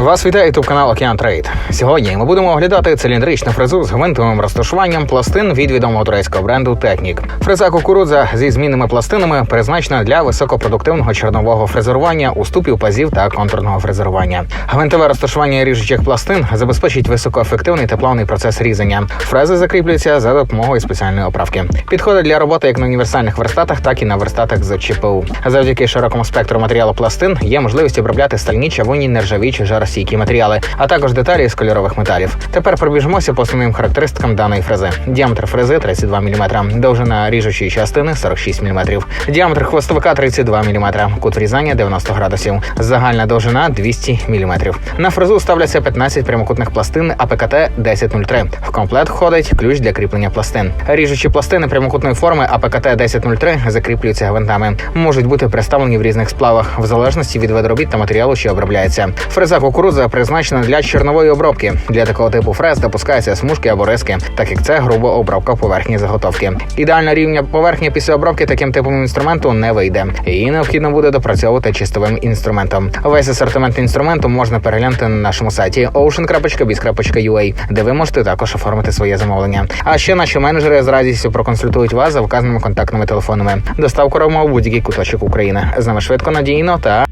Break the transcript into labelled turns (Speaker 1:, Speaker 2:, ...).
Speaker 1: Вас вітає ютуб канал Океан Трейд. Сьогодні ми будемо оглядати циліндричну фрезу з гвинтовим розташуванням пластин від відомого турецького бренду Технік. Фреза кукурудза зі змінними пластинами призначена для високопродуктивного чорнового фрезерування, уступів пазів та контурного фрезерування. Гвинтове розташування ріжучих пластин забезпечить високоефективний та плавний процес різання. Фрези закріплюються за допомогою спеціальної оправки. Підходить для роботи як на універсальних верстатах, так і на верстатах з ЧПУ. Завдяки широкому спектру матеріалу пластин є можливість обробляти стальні, чавунні, нержавічі, жаростійкі матеріали, а також деталі з кольорових металів. Тепер пробіжимося по основним характеристикам даної фрези. Діаметр фрези 32 мм, довжина ріжучої частини 46 мм, діаметр хвостовика 32 мм, кут врізання 90 градусів, загальна довжина 200 мм. На фрезу ставляться 15 прямокутних пластин АПКТ 1003. В комплект входить ключ для кріплення пластин. Ріжучі пластини прямокутної форми АПКТ 1003 закріплюються гвинтами. Можуть бути представлені в різних сплавах в залежності від виду робіт та матеріалу, що обробляється. Фреза кукурудза призначена для чорнової обробки. Для такого типу фрез допускаються смужки або риски, так як це груба обробка поверхні заготовки. Ідеальна рівня поверхні після обробки таким типом інструменту не вийде. Її необхідно буде допрацьовувати чистовим інструментом. Весь асортимент інструменту можна переглянути на нашому сайті ocean.biz.ua, де ви можете також оформити своє замовлення. А ще наші менеджери з радістю проконсультують вас за вказаними контактними телефонами. Доставку робимо в будь-який куточок України. З нами швидко, надійно та